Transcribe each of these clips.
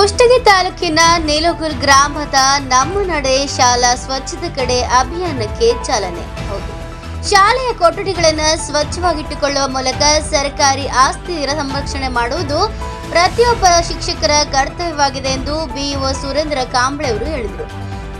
ಕುಷ್ಟಗಿ ತಾಲೂಕಿನ ನೀಲಗುಲ್ ಗ್ರಾಮದ ನಮ್ಮ ನಡೆ ಶಾಲಾ ಸ್ವಚ್ಛತೆ ಕಡೆ ಅಭಿಯಾನಕ್ಕೆ ಚಾಲನೆ. ಹೌದು. ಶಾಲೆಯ ಕೊಠಡಿಗಳನ್ನು ಸ್ವಚ್ಛವಾಗಿಟ್ಟುಕೊಳ್ಳುವ ಮೂಲಕ ಸರ್ಕಾರಿ ಆಸ್ತಿ ಸಂರಕ್ಷಣೆ ಮಾಡುವುದು ಪ್ರತಿಯೊಬ್ಬ ಶಿಕ್ಷಕರ ಕರ್ತವ್ಯವಾಗಿದೆ ಎಂದು ಬಿಇಒ ಸುರೇಂದ್ರ ಕಾಂಬ್ಳೆ ಅವರು ಹೇಳಿದರು.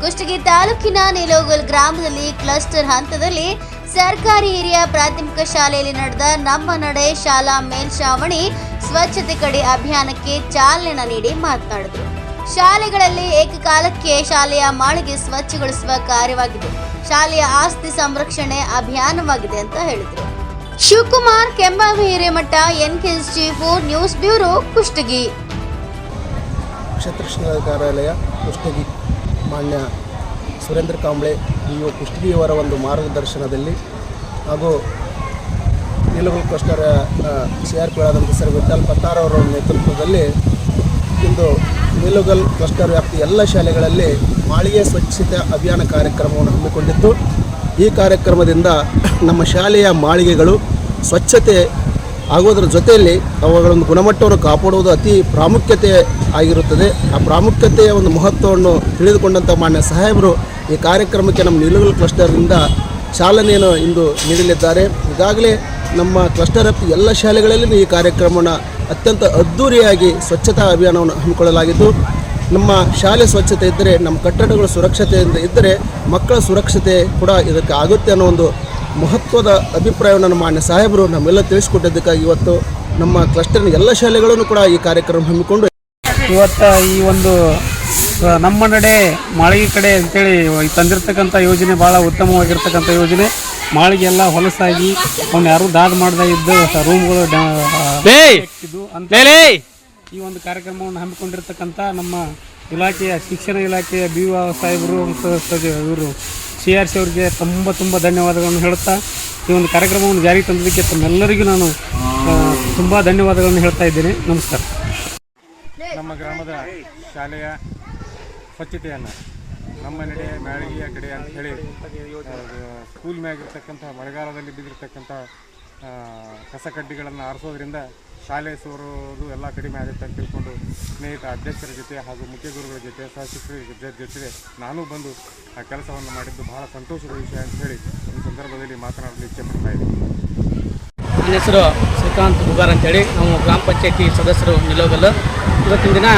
ಕುಷ್ಟಗಿ ತಾಲೂಕಿನ ನೀಲೋಗಲ್ ಗ್ರಾಮದಲ್ಲಿ ಕ್ಲಸ್ಟರ್ ಹಂತದಲ್ಲಿ ಸರ್ಕಾರಿ ಹಿರಿಯ ಪ್ರಾಥಮಿಕ ಶಾಲೆಯಲ್ಲಿ ನಡೆದ ನಮ್ಮ ನಡೆ ಶಾಲಾ ಮೇಲ್ಛಾವಣಿ ಸ್ವಚ್ಛತೆ ಕಡೆ ಅಭಿಯಾನಕ್ಕೆ ಚಾಲನೆ ನೀಡಿ ಮಾತನಾಡಿದರು. ಶಾಲೆಗಳಲ್ಲಿ ಏಕಕಾಲಕ್ಕೆ ಶಾಲೆಯ ಮಾಳಿಗೆ ಸ್ವಚ್ಛಗೊಳಿಸುವ ಕಾರ್ಯವಾಗಿದೆ. ಶಾಲೆಯ ಆಸ್ತಿ ಸಂರಕ್ಷಣೆ ಅಭಿಯಾನವಾಗಿದೆ ಅಂತ ಹೇಳಿದರು. Shivakumar Kembavi Hiremath, NKS chief news bureau Kushtagi. ಕ್ಷೇತ್ರ ಕಾರ್ಯಾಲಯ ಕುಷ್ಟಗಿ. ಮಾನ್ಯ ಸುರೇಂದ್ರ ಕಾಂಬ್ಳೆ ಇವ ಕುಷ್ಟಗಿಯವರ ಒಂದು ಮಾರ್ಗದರ್ಶನದಲ್ಲಿ ಹಾಗೂ ನೀಲಗುಲ್ ಸಿ ಆರ್ ಪಿ ಆದಂಥ ಸರ್ ವಿಠಲ್ ಪತ್ತಾರ್ ಅವರ ನೇತೃತ್ವದಲ್ಲಿ ಇಂದು ನೀಲುಗಲ್ ಕ್ಲಸ್ಟರ್ ವ್ಯಾಪ್ತಿ ಎಲ್ಲ ಶಾಲೆಗಳಲ್ಲಿ ಮಾಳಿಗೆ ಸ್ವಚ್ಛತೆ ಅಭಿಯಾನ ಕಾರ್ಯಕ್ರಮವನ್ನು ಹಮ್ಮಿಕೊಂಡಿದ್ದು, ಈ ಕಾರ್ಯಕ್ರಮದಿಂದ ನಮ್ಮ ಶಾಲೆಯ ಮಾಳಿಗೆಗಳು ಸ್ವಚ್ಛತೆ ಆಗೋದರ ಜೊತೆಯಲ್ಲಿ ಅವುಗಳನ್ನು ಗುಣಮಟ್ಟವನ್ನು ಕಾಪಾಡುವುದು ಅತಿ ಪ್ರಾಮುಖ್ಯತೆ ಆಗಿರುತ್ತದೆ. ಆ ಪ್ರಾಮುಖ್ಯತೆಯ ಒಂದು ಮಹತ್ವವನ್ನು ತಿಳಿದುಕೊಂಡಂಥ ಮಾನ್ಯ ಸಾಹೇಬರು ಈ ಕಾರ್ಯಕ್ರಮಕ್ಕೆ ನಮ್ಮ ನಿಲುಗಲ್ ಕ್ಲಸ್ಟರ್ನಿಂದ ಚಾಲನೆಯನ್ನು ಇಂದು ನೀಡಲಿದ್ದಾರೆ. ಈಗಾಗಲೇ ನಮ್ಮ ಕ್ಲಸ್ಟರ್ ಅಪ್ ಎಲ್ಲ ಶಾಲೆಗಳಲ್ಲಿ ಈ ಕಾರ್ಯಕ್ರಮವನ್ನು ಅತ್ಯಂತ ಅದ್ಧೂರಿಯಾಗಿ ಸ್ವಚ್ಛತಾ ಅಭಿಯಾನವನ್ನು ಹಮ್ಮಿಕೊಳ್ಳಲಾಗಿದ್ದು, ನಮ್ಮ ಶಾಲೆ ಸ್ವಚ್ಛತೆ ಇದ್ದರೆ, ನಮ್ಮ ಕಟ್ಟಡಗಳು ಸುರಕ್ಷತೆಯಿಂದ ಇದ್ದರೆ ಮಕ್ಕಳ ಸುರಕ್ಷತೆ ಕೂಡ ಇದಕ್ಕೆ ಆಗುತ್ತೆ ಅನ್ನೋ ಒಂದು ಮಹತ್ವದ ಅಭಿಪ್ರಾಯವನ್ನು ನಮ್ಮ ಮಾನ್ಯ ಸಾಹೇಬರು ನಮ್ಮೆಲ್ಲ ತಿಳಿಸಿಕೊಟ್ಟಿದ್ದಕ್ಕಾಗಿ ಇವತ್ತು ನಮ್ಮ ಕ್ಲಸ್ಟರ್ನ ಎಲ್ಲ ಶಾಲೆಗಳನ್ನು ಕೂಡ ಈ ಕಾರ್ಯಕ್ರಮ ಹಮ್ಮಿಕೊಂಡು ಇವತ್ತು ಈ ಒಂದು ನಮ್ಮ ನಡೆ ಮಾಳಿಗೆ ಕಡೆ ಅಂತೇಳಿ ತಂದಿರತಕ್ಕಂಥ ಯೋಜನೆ ಭಾಳ ಉತ್ತಮವಾಗಿರ್ತಕ್ಕಂಥ ಯೋಜನೆ. ಮಾಳಿಗೆ ಎಲ್ಲ ಹೊಲಸಾಗಿ ಅವ್ನು ಯಾರು ದಾದ ಮಾಡ್ದ ಇದ್ದು ರೂಮ್ಗಳು ಇದು ಅಂತ ಈ ಒಂದು ಕಾರ್ಯಕ್ರಮವನ್ನು ಹಮ್ಮಿಕೊಂಡಿರ್ತಕ್ಕಂಥ ನಮ್ಮ ಇಲಾಖೆಯ ಶಿಕ್ಷಣ ಇಲಾಖೆಯ ಬಿ ವಾ ಸಾಹೇಬರು ಇವರು ಸಿ ಆರ್ ಸಿ ಅವರಿಗೆ ತುಂಬ ತುಂಬ ಧನ್ಯವಾದಗಳನ್ನು ಹೇಳುತ್ತಾ ಈ ಒಂದು ಕಾರ್ಯಕ್ರಮವನ್ನು ಜಾರಿಗೆ ತಂದಿದ್ದಕ್ಕೆ ತಮ್ಮೆಲ್ಲರಿಗೂ ನಾನು ತುಂಬ ಧನ್ಯವಾದಗಳನ್ನು ಹೇಳ್ತಾ ಇದ್ದೇನೆ. ನಮಸ್ಕಾರ. ನಮ್ಮ ಗ್ರಾಮದ ಶಾಲೆಯ ಸ್ವಚ್ಛತೆಯನ್ನು ನಮ್ಮ ನಡೆ ಮ್ಯಾಳಿಗೆಯ ಕಡೆ ಅಂತ ಹೇಳಿ ಸ್ಕೂಲ್ ಮ್ಯಾಗಿರ್ತಕ್ಕಂಥ ಮಳೆಗಾಲದಲ್ಲಿ ಬಿದ್ದಿರ್ತಕ್ಕಂಥ ಕಸಕಡ್ಡಿಗಳನ್ನು ಕಸ ಕಡ್ಡಿಗಳನ್ನು ಆರಿಸೋದ್ರಿಂದ ಶಾಲೆ ಸೋರೋದು ಎಲ್ಲ ಕಡಿಮೆ ಆಗುತ್ತೆ ಅಂತ ತಿಳ್ಕೊಂಡು ಸ್ನೇಹಿತ ಅಧ್ಯಕ್ಷರ ಜೊತೆ ಹಾಗೂ ಮುಖ್ಯ ಗುರುಗಳ ಜೊತೆ ಸಹ ಶಿಕ್ಷಕರ ಜೊತೆ ನಾನು ಬಂದು ಆ ಕೆಲಸವನ್ನು ಮಾಡಿದ್ದು ಬಹಳ ಸಂತೋಷದ ವಿಷಯ ಅಂತ ಹೇಳಿ ಈ ಸಂದರ್ಭದಲ್ಲಿ ಮಾತನಾಡಲು ಇಚ್ಛೆ ಪಡ್ತಾ ಇದ್ದೀನಿ. ನನ್ನ ಹೆಸರು ಶ್ರೀಕಾಂತ್ ಬುಗಾರ್ ಅಂತೇಳಿ. ನಾವು ಗ್ರಾಮ ಪಂಚಾಯತಿ ಸದಸ್ಯರು ನಿಲೋಗಲ್ಲ ಇವತ್ತಿನ ದಿನ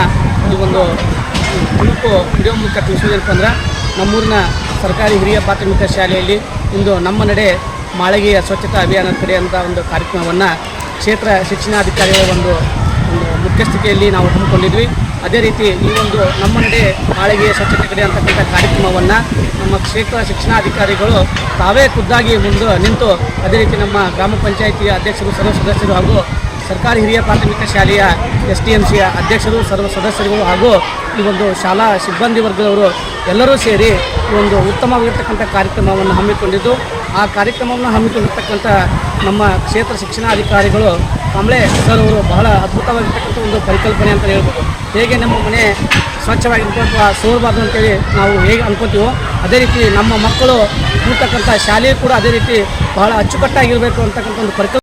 ಈ ಒಂದು ತುಣುಕು ವಿಡಿಯೋ ಮೂಲಕ ತಿಳಿಸೋದೇನಪ್ಪ ಅಂದ್ರೆ ನಮ್ಮೂರಿನ ಸರ್ಕಾರಿ ಹಿರಿಯ ಪ್ರಾಥಮಿಕ ಶಾಲೆಯಲ್ಲಿ ಇಂದು ನಮ್ಮ ನಡೆ ಮಾಳಿಗೆಯ ಸ್ವಚ್ಛತಾ ಅಭಿಯಾನ ಅಂತ ಒಂದು ಕಾರ್ಯಕ್ರಮವನ್ನು ಕ್ಷೇತ್ರ ಶಿಕ್ಷಣಾಧಿಕಾರಿಗಳ ಒಂದು ಒಂದು ಮುಖ್ಯಸ್ಥಿಕೆಯಲ್ಲಿ ನಾವು ಹಮ್ಮಿಕೊಂಡಿದ್ವಿ. ಅದೇ ರೀತಿ ಈ ಒಂದು ನಮ್ಮ ನಡೆ ಮಾಳಿಗೆಯ ಸ್ವಚ್ಛತೆ ಕಡೆ ಅಂತಕ್ಕಂಥ ಕಾರ್ಯಕ್ರಮವನ್ನು ನಮ್ಮ ಕ್ಷೇತ್ರ ಶಿಕ್ಷಣಾಧಿಕಾರಿಗಳು ತಾವೇ ಖುದ್ದಾಗಿ ಮುಂದೆ ನಿಂತು ಅದೇ ರೀತಿ ನಮ್ಮ ಗ್ರಾಮ ಪಂಚಾಯಿತಿಯ ಅಧ್ಯಕ್ಷರು ಸರ್ವ ಸದಸ್ಯರು ಹಾಗೂ ಸರ್ಕಾರಿ ಹಿರಿಯ ಪ್ರಾಥಮಿಕ ಶಾಲೆಯ ಎಸ್ ಟಿ ಎಂ ಸಿಯ ಅಧ್ಯಕ್ಷರು, ಸರ್ವ ಸದಸ್ಯರುಗಳು ಹಾಗೂ ಈ ಒಂದು ಶಾಲಾ ಸಿಬ್ಬಂದಿ ವರ್ಗದವರು ಎಲ್ಲರೂ ಸೇರಿ ಒಂದು ಉತ್ತಮವಾಗಿರ್ತಕ್ಕಂಥ ಕಾರ್ಯಕ್ರಮವನ್ನು ಹಮ್ಮಿಕೊಂಡಿದ್ದು, ಆ ಕಾರ್ಯಕ್ರಮವನ್ನು ಹಮ್ಮಿಕೊಂಡಿರ್ತಕ್ಕಂಥ ನಮ್ಮ ಕ್ಷೇತ್ರ ಶಿಕ್ಷಣಾಧಿಕಾರಿಗಳು ಕಾಂಬ್ಳೆ ಸರ್ ಅವರು ಬಹಳ ಅದ್ಭುತವಾಗಿರ್ತಕ್ಕಂಥ ಒಂದು ಪರಿಕಲ್ಪನೆ ಅಂತ ಹೇಳ್ಬೋದು. ಹೇಗೆ ನಮ್ಮ ಮನೆ ಸ್ವಚ್ಛವಾಗಿರ್ತಕ್ಕಂಥ ಅಥವಾ ಅಂತ ಅಂತೇಳಿ ನಾವು ಹೇಗೆ ಅನ್ಕೋತೀವೋ, ಅದೇ ರೀತಿ ನಮ್ಮ ಮಕ್ಕಳು ಕೂರ್ತಕ್ಕಂಥ ಶಾಲೆ ಕೂಡ ಅದೇ ರೀತಿ ಬಹಳ ಅಚ್ಚುಕಟ್ಟಾಗಿರಬೇಕು ಅಂತಕ್ಕಂಥ ಒಂದು ಪರಿಕಲ್ಪನೆ